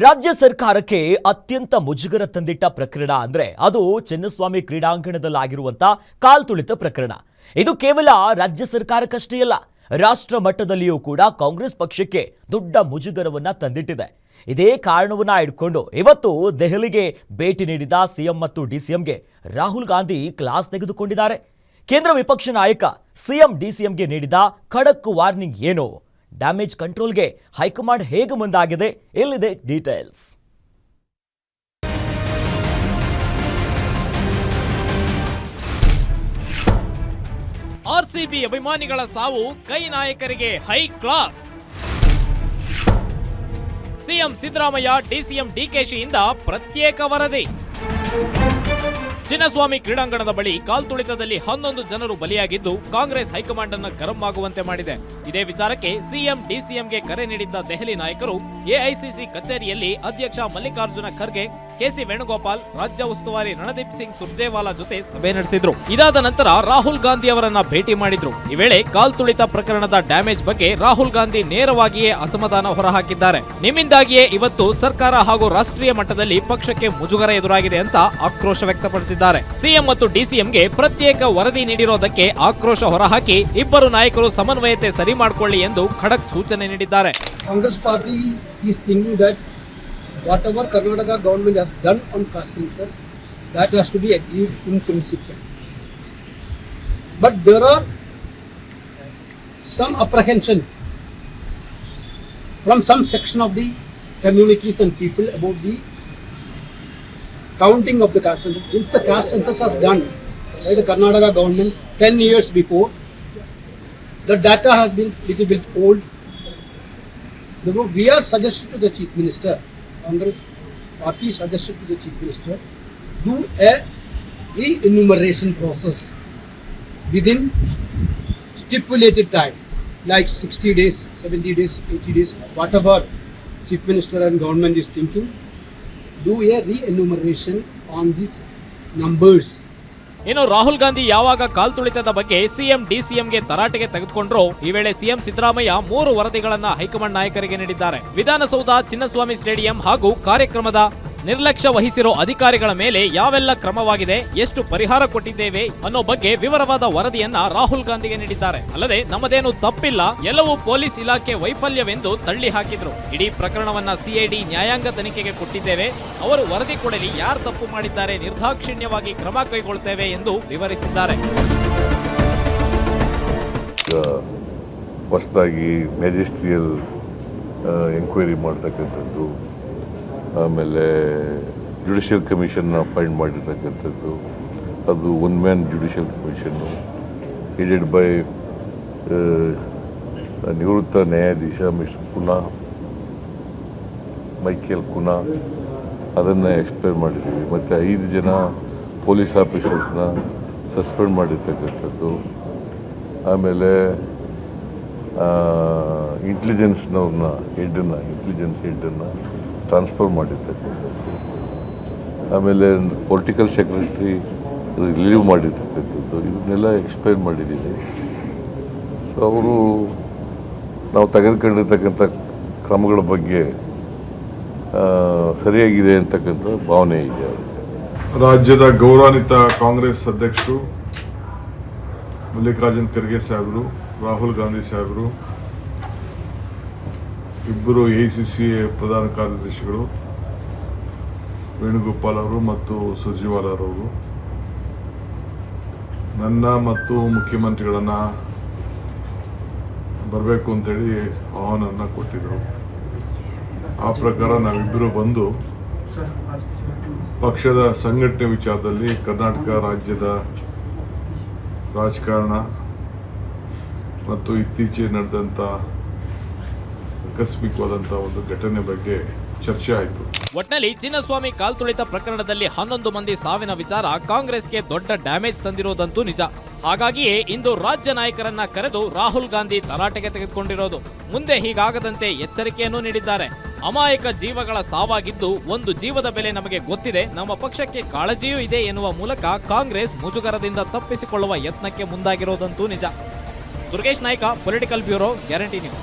ರಾಜ್ಯ ಸರ್ಕಾರಕ್ಕೆ ಅತ್ಯಂತ ಮುಜುಗರ ತಂದಿಟ್ಟ ಪ್ರಕರಣ ಅಂದ್ರೆ ಅದು ಚಿನ್ನಸ್ವಾಮಿ ಕ್ರೀಡಾಂಗಣದಲ್ಲಾಗಿರುವಂತ ಕಾಲ್ತುಳಿತ ಪ್ರಕರಣ. ಇದು ಕೇವಲ ರಾಜ್ಯ ಸರ್ಕಾರಕ್ಕಷ್ಟೇ ಅಲ್ಲ, ರಾಷ್ಟ್ರ ಮಟ್ಟದಲ್ಲಿಯೂ ಕೂಡ ಕಾಂಗ್ರೆಸ್ ಪಕ್ಷಕ್ಕೆ ದೊಡ್ಡ ಮುಜುಗರವನ್ನ ತಂದಿಟ್ಟಿದೆ. ಇದೇ ಕಾರಣವನ್ನ ಇಟ್ಕೊಂಡು ಇವತ್ತು ದೆಹಲಿಗೆ ಭೇಟಿ ನೀಡಿದ ಸಿಎಂ ಮತ್ತು ಡಿಸಿಎಂಗೆ ರಾಹುಲ್ ಗಾಂಧಿ ಕ್ಲಾಸ್ ತೆಗೆದುಕೊಂಡಿದ್ದಾರೆ. ಕೇಂದ್ರ ವಿಪಕ್ಷ ನಾಯಕ ಸಿಎಂ ಡಿಸಿಎಂಗೆ ನೀಡಿದ ಖಡಕ್ ವಾರ್ನಿಂಗ್ ಏನು? ಡ್ಯಾಮೇಜ್ ಕಂಟ್ರೋಲ್ಗೆ ಹೈಕಮಾಂಡ್ ಹೇಗೆ ಮುಂದಾಗಿದೆ? ಎಲ್ಲಿದೆ ಡೀಟೇಲ್ಸ್ ಆರ್ಸಿಬಿ ಅಭಿಮಾನಿಗಳ ಸಾವು ಕೈ ನಾಯಕರಿಗೆ high class CM Siddaramaiah DCM ಡಿಕೆಶಿಯಿಂದ ಪ್ರತ್ಯೇಕ ವರದಿ. ಚಿನ್ನಸ್ವಾಮಿ ಕ್ರೀಡಾಂಗಣದ ಬಳಿ ಕಾಲ್ತುಳಿತದಲ್ಲಿ ಹನ್ನೊಂದು ಜನರು ಬಲಿಯಾಗಿದ್ದು ಕಾಂಗ್ರೆಸ್ ಹೈಕಮಾಂಡ್ ಅನ್ನ ಗರಂ ಆಗುವಂತೆ ಮಾಡಿದೆ. ಇದೇ ವಿಚಾರಕ್ಕೆ ಸಿಎಂ, ಡಿಸಿಎಂಗೆ ಕರೆ ನೀಡಿದ್ದ ದೆಹಲಿ ನಾಯಕರು ಎಐಸಿಸಿ ಕಚೇರಿಯಲ್ಲಿ ಅಧ್ಯಕ್ಷ ಮಲ್ಲಿಕಾರ್ಜುನ ಖರ್ಗೆ ಕೆಸಿ ವೇಣುಗೋಪಾಲ್, ರಾಜ್ಯ ಉಸ್ತುವಾರಿ ರಣದೀಪ್ ಸಿಂಗ್ ಸುರ್ಜೇವಾಲಾ ಜೊತೆ ಸಭೆ ನಡೆಸಿದ್ರು. ಇದಾದ ನಂತರ ರಾಹುಲ್ ಗಾಂಧಿ ಅವರನ್ನ ಭೇಟಿ ಮಾಡಿದ್ರು. ಈ ವೇಳೆ ಕಾಲ್ತುಳಿತ ಪ್ರಕರಣದ ಡ್ಯಾಮೇಜ್ ಬಗ್ಗೆ ರಾಹುಲ್ ಗಾಂಧಿ ನೇರವಾಗಿಯೇ ಅಸಮಾಧಾನ ಹೊರಹಾಕಿದ್ದಾರೆ. ನಿಮ್ಮಿಂದಾಗಿಯೇ ಇವತ್ತು ಸರ್ಕಾರ ಹಾಗೂ ರಾಷ್ಟ್ರೀಯ ಮಟ್ಟದಲ್ಲಿ ಪಕ್ಷಕ್ಕೆ ಮುಜುಗರ ಎದುರಾಗಿದೆ ಅಂತ ಆಕ್ರೋಶ ವ್ಯಕ್ತಪಡಿಸಿದ್ದಾರೆ. ಸಿಎಂ ಮತ್ತು ಡಿಸಿಎಂಗೆ ಪ್ರತ್ಯೇಕ ವರದಿ ನೀಡಿರೋದಕ್ಕೆ ಆಕ್ರೋಶ ಹೊರಹಾಕಿ ಇಬ್ಬರು ನಾಯಕರು ಸಮನ್ವಯತೆ ಸರಿ ಮಾಡಿಕೊಳ್ಳಿ ಎಂದು ಖಡಕ್ ಸೂಚನೆ ನೀಡಿದ್ದಾರೆ. Congress party whatever Karnataka government has done on caste census, that has to be agreed in principle. But there are some apprehension from some section of the communities and people about the counting of the caste census. Since the caste census was done by the Karnataka government 10 years before, the data has been little bit old we are suggested to the Chief Minister, Congress party सदस्यों के chief minister do a re enumeration process within stipulated time like sixty days seventy days eighty days whatever chief minister and government is thinking do a re enumeration on this numbers ಇನ್ನು ರಾಹುಲ್ ಗಾಂಧಿ ಯಾವಾಗ ಕಾಲ್ ತುಳಿತದ ಬಗ್ಗೆ CM, ಡಿಸಿಎಂಗೆ ತರಾಟೆಗೆ ತೆಗೆದುಕೊಂಡ್ರು ಈ ವೇಳೆ CM Siddaramaiah ಮೂರು ವರದಿಗಳನ್ನ high command ನಾಯಕರಿಗೆ ನೀಡಿದ್ದಾರೆ. Vidhana Soudha, Chinnaswamy stadium ಹಾಗೂ ಕಾರ್ಯಕ್ರಮದ ನಿರ್ಲಕ್ಷ್ಯ ವಹಿಸಿರೋ ಅಧಿಕಾರಿಗಳ ಮೇಲೆ ಯಾವೆಲ್ಲ ಕ್ರಮವಾಗಿದೆ, ಎಷ್ಟು ಪರಿಹಾರ ಕೊಟ್ಟಿದ್ದೇವೆ ಅನ್ನೋ ಬಗ್ಗೆ ವಿವರವಾದ ವರದಿಯನ್ನ ರಾಹುಲ್ ಗಾಂಧಿಗೆ ನೀಡಿದ್ದಾರೆ. ಅಲ್ಲದೆ ನಮ್ಮದೇನು ತಪ್ಪಿಲ್ಲ, ಎಲ್ಲವೂ ಪೊಲೀಸ್ ಇಲಾಖೆ ವೈಫಲ್ಯವೆಂದು ತಳ್ಳಿ ಹಾಕಿದ್ರು. ಇಡೀ ಪ್ರಕರಣವನ್ನ ಸಿಐಡಿ ನ್ಯಾಯಾಂಗ ತನಿಖೆಗೆ ಕೊಟ್ಟಿದ್ದೇವೆ. ಅವರು ವರದಿ ಕೊಡಲಿ, ಯಾರು ತಪ್ಪು ಮಾಡಿದ್ದಾರೆ, ನಿರ್ದಾಕ್ಷಿಣ್ಯವಾಗಿ ಕ್ರಮ ಕೈಗೊಳ್ತೇವೆ ಎಂದು ವಿವರಿಸಿದ್ದಾರೆ. ಹೊಸದಾಗಿ ಮೆಜಿಸ್ಟ್ರಿಯಲ್ ಎಂಕ್ವೈರಿ ಮಾಡ್ತಕ್ಕಂಥದ್ದು ಆಮೇಲೆ ಜುಡಿಷಿಯಲ್ ಕಮಿಷನ್ ಅಪಾಯಿಂಟ್ ಮಾಡಿರ್ತಕ್ಕಂಥದ್ದು. ಅದು ಒನ್ ಮ್ಯಾನ್ ಜುಡಿಷಿಯಲ್ ಕಮಿಷನ್ನು ಹೆಡೆಡ್ ಬೈ ನಿವೃತ್ತ ನ್ಯಾಯಾಧೀಶ ಮಿಸ್ಟರ್ ಕುನಾ ಮೈಕೇಲ್ ಕುನಾ ಅದನ್ನು ಎಕ್ಸ್ಪ್ಲೇನ್ ಮಾಡಿದ್ದೀವಿ. ಮತ್ತು ಐದು ಜನ ಪೊಲೀಸ್ ಆಫೀಸರ್ಸ್ನ ಸಸ್ಪೆಂಡ್ ಮಾಡಿರ್ತಕ್ಕಂಥದ್ದು. ಆಮೇಲೆ ಇಂಟೆಲಿಜೆನ್ಸ್ನವ್ರನ್ನ ಹೆಡ್ಡನ್ನು ಇಂಟೆಲಿಜೆನ್ಸ್ ಹೆಡ್ಡನ್ನು ಟ್ರಾನ್ಸ್ಫರ್ ಮಾಡಿದ್ದೆ. ಆಮೇಲೆ ಪೊಲಿಟಿಕಲ್ ಸೆಕ್ರೆಟ್ರಿ ರಿಲೀವ್ ಮಾಡಿರ್ತಕ್ಕಂಥದ್ದು. ಇದನ್ನೆಲ್ಲ ಎಕ್ಸ್ಪ್ಲೈನ್ ಮಾಡಿದ್ದೀನಿ. ಸೊ ಅವರು ನಾವು ತೆಗೆದುಕೊಂಡಿರ್ತಕ್ಕಂಥ ಕ್ರಮಗಳ ಬಗ್ಗೆ ಸರಿಯಾಗಿದೆ ಅಂತಕ್ಕಂಥ ಭಾವನೆ ಇದೆ. ರಾಜ್ಯದ ಗೌರವಾನ್ವಿತ ಕಾಂಗ್ರೆಸ್ ಅಧ್ಯಕ್ಷರು, ಮಲ್ಲಿಕಾರ್ಜುನ್ ಖರ್ಗೆ ಸಾಹೇಬರು, ರಾಹುಲ್ ಗಾಂಧಿ ಸಾಹೇಬರು ಇಬ್ಬರು ಎ ಸಿ ಸಿ ಪ್ರಧಾನ ಕಾರ್ಯದರ್ಶಿಗಳು, ವೇಣುಗೋಪಾಲ್ ಅವರು ಮತ್ತು ಸುರ್ಜಿವಾಲ ಅವರು. ನನ್ನ ಮತ್ತು ಮುಖ್ಯಮಂತ್ರಿಗಳನ್ನು ಬರಬೇಕು ಅಂತೇಳಿ ಆಹ್ವಾನವನ್ನು ಕೊಟ್ಟಿದ್ದರು ಆ ಪ್ರಕಾರ ನಾವಿಬ್ಬರು ಬಂದು ಪಕ್ಷದ ಸಂಘಟನೆ ವಿಚಾರದಲ್ಲಿ ಕರ್ನಾಟಕ ರಾಜ್ಯದ ರಾಜಕಾರಣ ಮತ್ತು ಇತ್ತೀಚೆಗೆ ನಡೆದಂಥ ಆಕಸ್ಮಿಕವಾದಂಥ ಒಂದು ಘಟನೆ ಬಗ್ಗೆ ಚರ್ಚೆ ಆಯಿತು. ಒಟ್ನಲ್ಲಿ ಚಿನ್ನಸ್ವಾಮಿ ಕಾಲ್ತುಳಿತ ಪ್ರಕರಣದಲ್ಲಿ ಹನ್ನೊಂದು ಮಂದಿ ಸಾವಿನ ವಿಚಾರ ಕಾಂಗ್ರೆಸ್ಗೆ ದೊಡ್ಡ ಡ್ಯಾಮೇಜ್ ತಂದಿರೋದಂತೂ ನಿಜ. ಹಾಗಾಗಿಯೇ ಇಂದು ರಾಜ್ಯ ನಾಯಕರನ್ನ ಕರೆದು ರಾಹುಲ್ ಗಾಂಧಿ ತರಾಟೆಗೆ ತೆಗೆದುಕೊಂಡಿರೋದು. ಮುಂದೆ ಹೀಗಾಗದಂತೆ ಎಚ್ಚರಿಕೆಯನ್ನು ನೀಡಿದ್ದಾರೆ. ಅಮಾಯಕ ಜೀವಗಳ ಸಾವಾಗಿದ್ದು ಒಂದು ಜೀವದ ಬೆಲೆ ನಮಗೆ ಗೊತ್ತಿದೆ, ನಮ್ಮ ಪಕ್ಷಕ್ಕೆ ಕಾಳಜಿಯೂ ಇದೆ ಎನ್ನುವ ಮೂಲಕ ಕಾಂಗ್ರೆಸ್ ಮುಜುಗರದಿಂದ ತಪ್ಪಿಸಿಕೊಳ್ಳುವ ಯತ್ನಕ್ಕೆ ಮುಂದಾಗಿರೋದಂತೂ ನಿಜ. Durgesh Naik political bureau Guarantee News